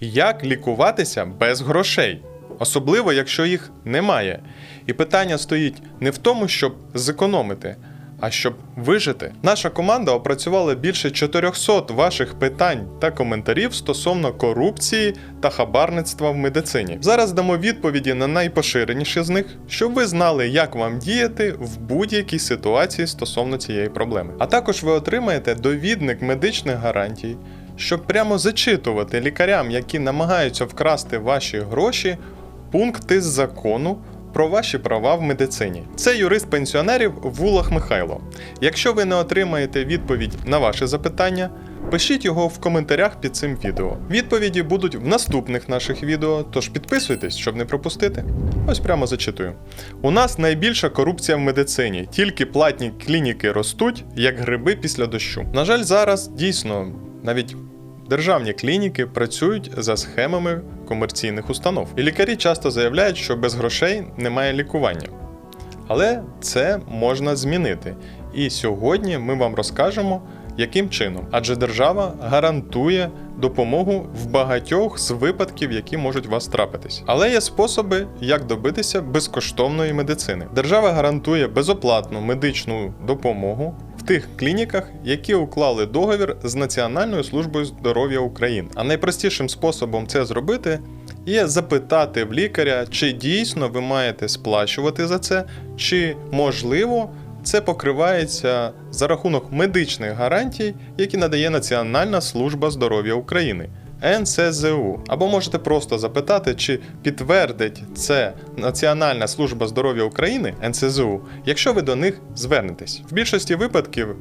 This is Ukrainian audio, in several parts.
Як лікуватися без грошей, особливо якщо їх немає. І питання стоїть не в тому, щоб зекономити, а щоб вижити. Наша команда опрацювала більше 400 ваших питань та коментарів стосовно корупції та хабарництва в медицині. Зараз дамо відповіді на найпоширеніші з них, щоб ви знали, як вам діяти в будь-якій ситуації стосовно цієї проблеми. А також ви отримаєте довідник медичних гарантій, щоб прямо зачитувати лікарям, які намагаються вкрасти ваші гроші, пункти з закону про ваші права в медицині. Це юрист пенсіонерів Вулах Михайло. Якщо ви не отримаєте відповідь на ваше запитання, пишіть його в коментарях під цим відео. Відповіді будуть в наступних наших відео, тож підписуйтесь, щоб не пропустити. Ось прямо зачитую. У нас найбільша корупція в медицині, тільки платні клініки ростуть, як гриби після дощу. На жаль, зараз дійсно навіть Державні клініки працюють за схемами комерційних установ, і лікарі часто заявляють, що без грошей немає лікування. Але це можна змінити. І сьогодні ми вам розкажемо, яким чином, адже держава гарантує допомогу в багатьох з випадків, які можуть вас трапитись. Але є способи, як добитися безкоштовної медицини. Держава гарантує безоплатну медичну допомогу тих клініках, які уклали договір з Національною службою здоров'я України. А найпростішим способом це зробити є запитати в лікаря, чи дійсно ви маєте сплачувати за це, чи можливо. Це покривається за рахунок медичних гарантій, які надає Національна служба здоров'я України НСЗУ. Або можете просто запитати, чи підтвердить це Національна служба здоров'я України НСЗУ, якщо ви до них звернетесь. В більшості випадків,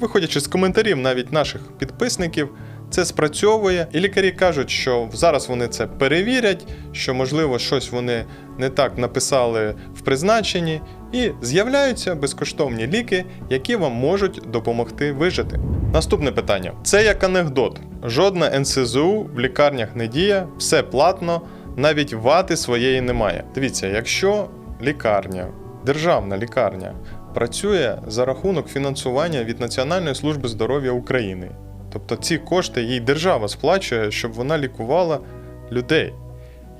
виходячи з коментарів навіть наших підписників, це спрацьовує, і лікарі кажуть, що зараз вони це перевірять, що можливо щось вони не так написали в призначенні, і з'являються безкоштовні ліки, які вам можуть допомогти вижити. Наступне питання: це як анекдот. Жодна НСЗУ в лікарнях не діє, все платно, навіть вати своєї немає. Дивіться, якщо лікарня, державна лікарня працює за рахунок фінансування від Національної служби здоров'я України. Тобто ці кошти їй держава сплачує, щоб вона лікувала людей.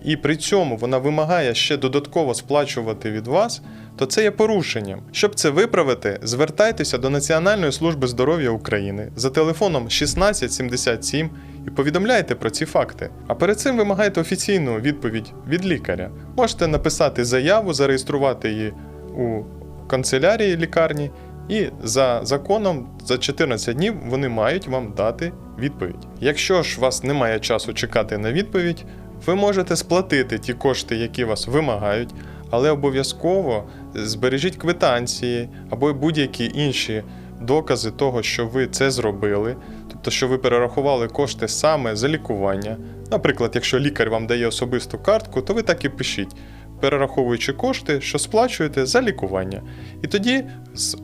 І при цьому вона вимагає ще додатково сплачувати від вас, то це є порушенням. Щоб це виправити, звертайтеся до Національної служби здоров'я України за телефоном 1677 і повідомляйте про ці факти. А перед цим вимагайте офіційну відповідь від лікаря. Можете написати заяву, зареєструвати її у канцелярії лікарні, і за законом за 14 днів вони мають вам дати відповідь. Якщо ж у вас немає часу чекати на відповідь, ви можете сплатити ті кошти, які вас вимагають, але обов'язково збережіть квитанції або будь-які інші докази того, що ви це зробили, тобто, що ви перерахували кошти саме за лікування. Наприклад, якщо лікар вам дає особисту картку, то ви так і пишіть, перераховуючи кошти, що сплачуєте за лікування. І тоді з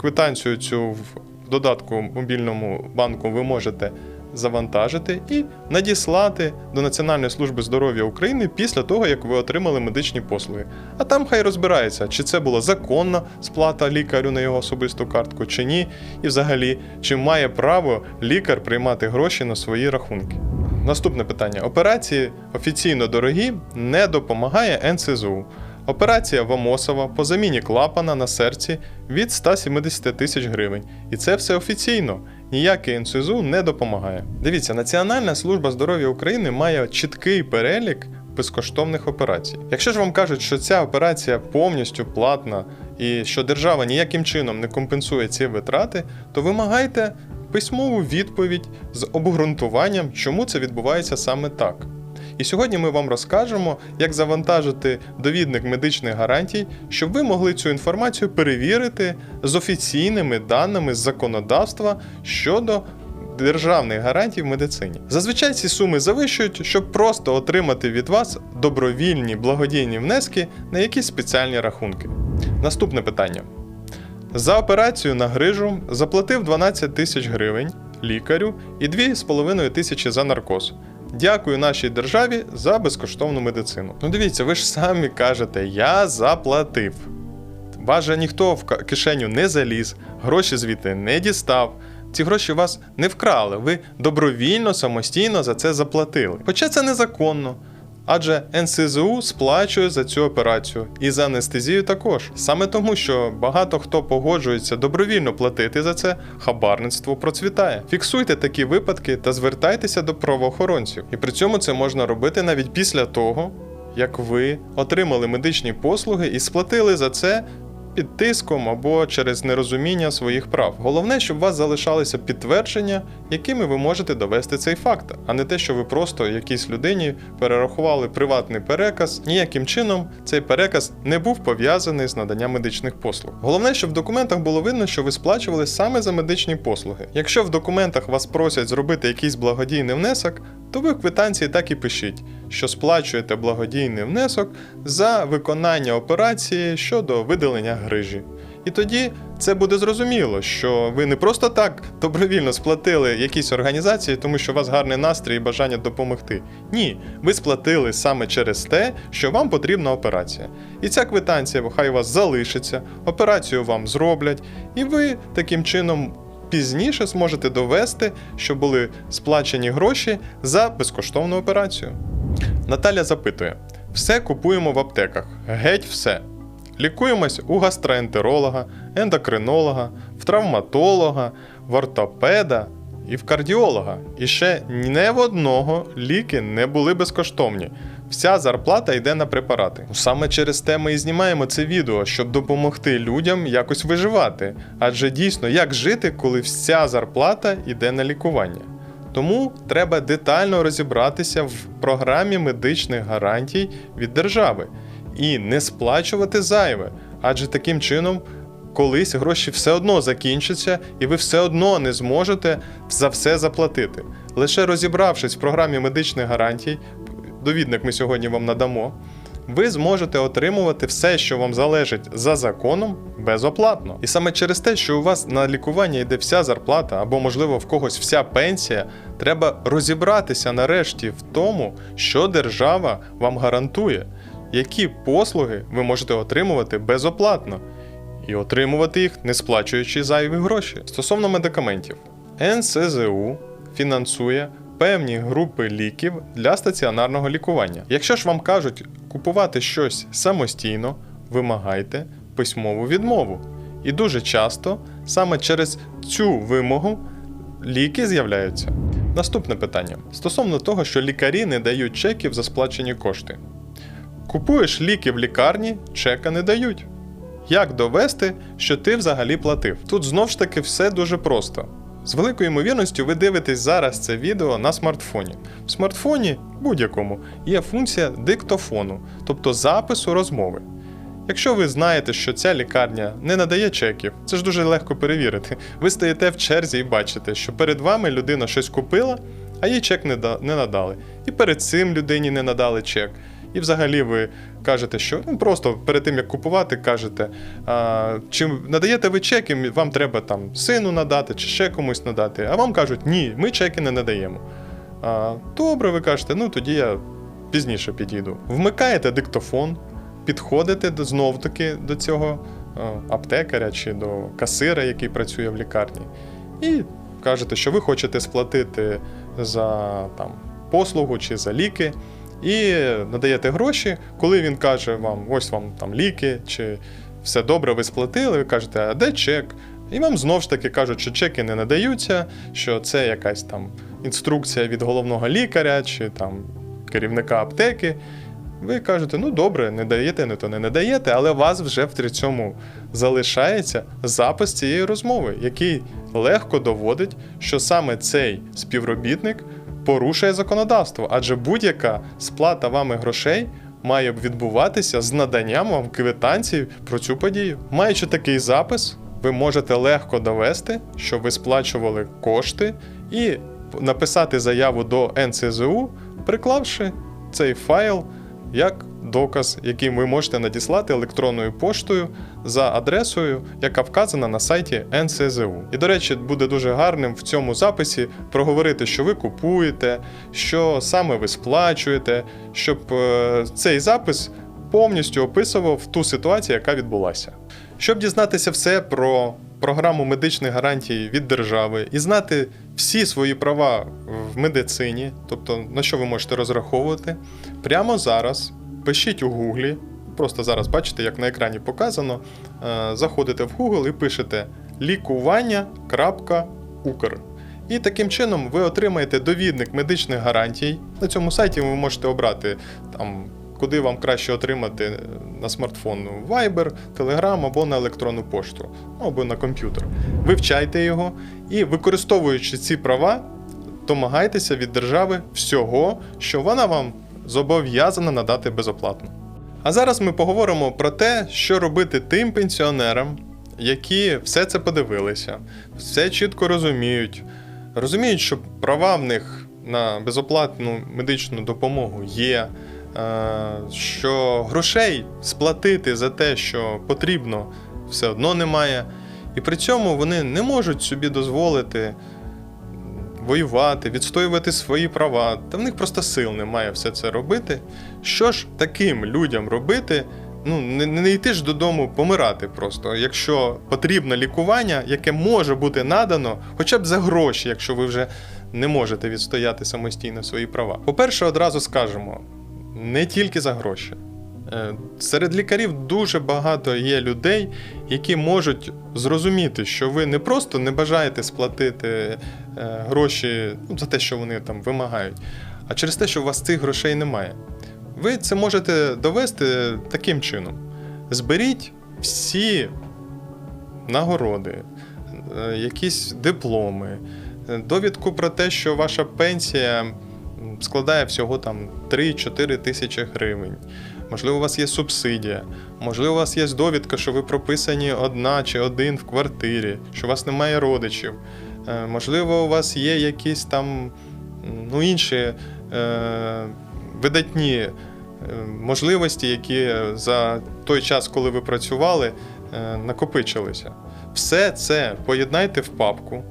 квитанцію цю в додатку мобільному банку ви можете завантажити і надіслати до Національної служби здоров'я України після того, як ви отримали медичні послуги. А там хай розбирається, чи це була законна сплата лікарю на його особисту картку, чи ні, і взагалі, чи має право лікар приймати гроші на свої рахунки. Наступне питання: операції офіційно дорогі не допомагає НСЗУ. Операція Вамосова по заміні клапана на серці від 170 тисяч гривень. І це все офіційно. Ніякий НСЗУ не допомагає. Дивіться, Національна служба здоров'я України має чіткий перелік безкоштовних операцій. Якщо ж вам кажуть, що ця операція повністю платна і що держава ніяким чином не компенсує ці витрати, то вимагайте письмову відповідь з обґрунтуванням, чому це відбувається саме так. І сьогодні ми вам розкажемо, як завантажити довідник медичних гарантій, щоб ви могли цю інформацію перевірити з офіційними даними законодавства щодо державних гарантій в медицині. Зазвичай ці суми завищують, щоб просто отримати від вас добровільні благодійні внески на якісь спеціальні рахунки. Наступне питання. За операцію на грижу заплатив 12 тисяч гривень лікарю і 2,5 тисячі за наркоз. Дякую нашій державі за безкоштовну медицину. Ну дивіться, ви ж самі кажете, я заплатив. Вас же ніхто в кишеню не заліз, гроші звідти не дістав. ці гроші вас не вкрали, ви добровільно самостійно за це заплатили. Хоча це незаконно. Адже НСЗУ сплачує за цю операцію і за анестезію також. Саме тому, що багато хто погоджується добровільно платити за це, хабарництво процвітає. Фіксуйте такі випадки та звертайтеся до правоохоронців. І при цьому це можна робити навіть після того, як ви отримали медичні послуги і сплатили за це під тиском або через нерозуміння своїх прав. Головне, щоб у вас залишалися підтвердження, якими ви можете довести цей факт, а не те, що ви просто якійсь людині перерахували приватний переказ. Ніяким чином цей переказ не був пов'язаний з наданням медичних послуг. Головне, щоб в документах було видно, що ви сплачували саме за медичні послуги. Якщо в документах вас просять зробити якийсь благодійний внесок, то ви в квитанції так і пишіть, що сплачуєте благодійний внесок за виконання операції щодо видалення грижі. І тоді це буде зрозуміло, що ви не просто так добровільно сплатили якійсь організації, тому що у вас гарний настрій і бажання допомогти. Ні, ви сплатили саме через те, що вам потрібна операція. І ця квитанція хай у вас залишиться, операцію вам зроблять, і ви таким чином пізніше зможете довести, що були сплачені гроші за безкоштовну операцію. Наталя запитує: все купуємо в аптеках, геть все. Лікуємось у гастроентеролога, ендокринолога, в травматолога, в ортопеда і в кардіолога. І ще не в одного ліки не були безкоштовні. Вся зарплата йде на препарати. Саме через те ми і знімаємо це відео, щоб допомогти людям якось виживати. Адже дійсно, як жити, коли вся зарплата йде на лікування. Тому треба детально розібратися в програмі медичних гарантій від держави і не сплачувати зайве, адже таким чином колись гроші все одно закінчаться, і ви все одно не зможете за все заплатити. Лише розібравшись в програмі медичних гарантій, довідник ми сьогодні вам надамо. Ви зможете отримувати все, що вам залежить за законом, безоплатно. І саме через те, що у вас на лікування йде вся зарплата, або, можливо, в когось вся пенсія, треба розібратися нарешті в тому, що держава вам гарантує, які послуги ви можете отримувати безоплатно, і отримувати їх, не сплачуючи зайві гроші. Стосовно медикаментів, НСЗУ фінансує певні групи ліків для стаціонарного лікування. Якщо ж вам кажуть купувати щось самостійно, вимагайте письмову відмову. І дуже часто саме через цю вимогу ліки з'являються. Наступне питання стосовно того, що лікарі не дають чеків за сплачені кошти. Купуєш ліки в лікарні, чека не дають. Як довести, що ти взагалі платив? Тут знов ж таки все дуже просто. З великою ймовірністю ви дивитесь зараз це відео на смартфоні. В смартфоні будь-якому є функція диктофону, тобто запису розмови. Якщо ви знаєте, що ця лікарня не надає чеків, це ж дуже легко перевірити. Ви стоїте в черзі і бачите, що перед вами людина щось купила, а їй чек не, надали. І перед цим людині не надали чек. І взагалі ви кажете, що ну, просто перед тим як купувати, кажете, а, чи надаєте ви чеки, вам треба там сину надати, чи ще комусь надати. А вам кажуть, ні, ми чеки не надаємо. А, добре, ви кажете, ну тоді я пізніше підійду. Вмикаєте диктофон, підходите до, знов-таки до цього а, аптекаря чи до касира, який працює в лікарні, і кажете, що ви хочете сплатити за там, послугу чи за ліки. І надаєте гроші, коли він каже вам, ось вам там ліки, чи все добре, ви сплатили, ви кажете, а де чек? І вам знов ж таки кажуть, що чеки не надаються, що це якась там інструкція від головного лікаря чи там керівника аптеки. Ви кажете, ну добре, не даєте, не то не надаєте, але у вас вже в цьому залишається запис цієї розмови, який легко доводить, що саме цей співробітник порушує законодавство, адже будь-яка сплата вами грошей має відбуватися з наданням вам квитанції про цю подію. Маючи такий запис, ви можете легко довести, що ви сплачували кошти, і написати заяву до НСЗУ, приклавши цей файл як доказ, який ви можете надіслати електронною поштою за адресою, яка вказана на сайті НСЗУ. І, до речі, буде дуже гарним в цьому записі проговорити, що ви купуєте, що саме ви сплачуєте, щоб е, цей запис повністю описував ту ситуацію, яка відбулася. Щоб дізнатися все про програму медичних гарантій від держави і знати всі свої права в медицині, тобто на що ви можете розраховувати, прямо зараз пишіть у Гуглі. Просто зараз бачите, як на екрані показано. е, Заходите в Google і пишете лікування.укр. І таким чином ви отримаєте довідник медичних гарантій. На цьому сайті ви можете обрати там, куди вам краще отримати на смартфон Viber, Telegram або на електронну пошту, ну, або на комп'ютер. Вивчайте його і, використовуючи ці права, домагайтеся від держави всього, що вона вам зобов'язана надати безоплатно. А зараз ми поговоримо про те, що робити тим пенсіонерам, які все це подивилися, все чітко розуміють, розуміють, що права в них на безоплатну медичну допомогу є, е, що грошей сплатити за те, що потрібно, все одно немає. І при цьому вони не можуть собі дозволити воювати, відстоювати свої права. Та в них просто сил немає все це робити. Що ж таким людям робити? Ну, не, не йти ж додому помирати просто, якщо потрібне лікування, яке може бути надано хоча б за гроші, якщо ви вже не можете відстояти самостійно свої права. По-перше, одразу скажемо: не тільки за гроші. Е, Серед лікарів дуже багато є людей, які можуть зрозуміти, що ви не просто не бажаєте сплатити е, гроші ну, за те, що вони там вимагають, а через те, що у вас цих грошей немає. Ви це можете довести таким чином: зберіть всі нагороди, е, якісь дипломи, довідку про те, що ваша пенсія складає всього там 3-4 тисячі гривень. Можливо, у вас є субсидія, можливо, у вас є довідка, що ви прописані одна чи один в квартирі, що у вас немає родичів. Е, Можливо, у вас є якісь там ну, інші е, видатні е, можливості, які за той час, коли ви працювали, е, накопичилися. Все це поєднайте в папку.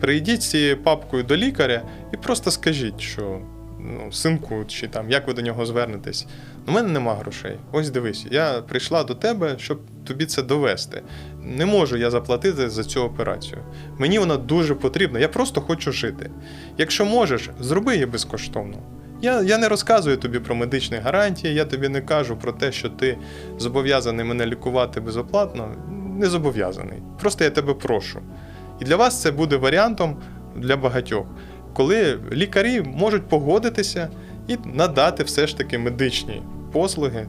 Прийдіть з цією папкою до лікаря і просто скажіть, що ну, синку, чи там як ви до нього звернетесь. У мене нема грошей. Ось дивись, я прийшла до тебе, щоб тобі це довести. Не можу я заплатити за цю операцію. Мені вона дуже потрібна, я просто хочу жити. Якщо можеш, зроби її безкоштовно. Я, я не розказую тобі про медичні гарантії, я тобі не кажу про те, що ти зобов'язаний мене лікувати безоплатно. Не зобов'язаний. Просто я тебе прошу. І для вас це буде варіантом для багатьох, коли лікарі можуть погодитися і надати все ж таки медичні послуги,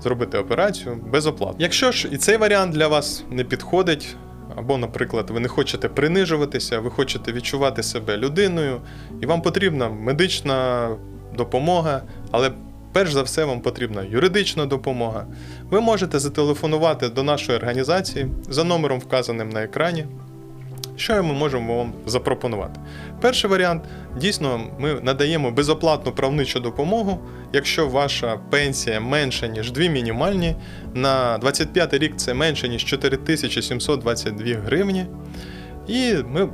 зробити операцію безоплатно. Якщо ж і цей варіант для вас не підходить, або, наприклад, ви не хочете принижуватися, ви хочете відчувати себе людиною, і вам потрібна медична допомога, але перш за все вам потрібна юридична допомога. Ви можете зателефонувати до нашої організації за номером, вказаним на екрані. Що ми можемо вам запропонувати? Перший варіант дійсно ми надаємо безоплатну правничу допомогу, якщо ваша пенсія менша, ніж дві мінімальні. На 25 рік це менше, ніж 4722 гривні. І ми,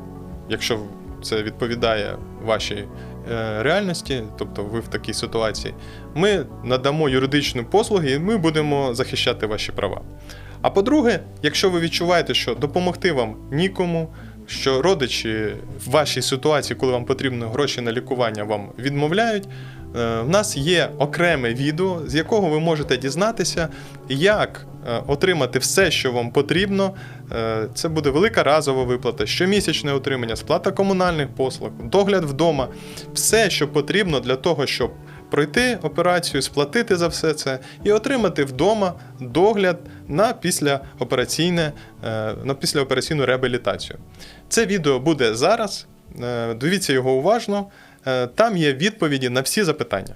якщо це відповідає вашій е, реальності, тобто ви в такій ситуації, ми надамо юридичні послуги і ми будемо захищати ваші права. А по-друге, якщо ви відчуваєте, що допомогти вам нікому, що родичі в вашій ситуації, коли вам потрібні гроші на лікування, вам відмовляють. е, В нас є окреме відео, з якого ви можете дізнатися, як е, отримати все, що вам потрібно. Е, Це буде велика разова виплата, щомісячне отримання, сплата комунальних послуг, догляд вдома, все, що потрібно для того, щоб пройти операцію, сплатити за все це і отримати вдома догляд на післяопераційне, на післяопераційну реабілітацію. Це відео буде зараз. Е, Дивіться його уважно. Е, Там є відповіді на всі запитання.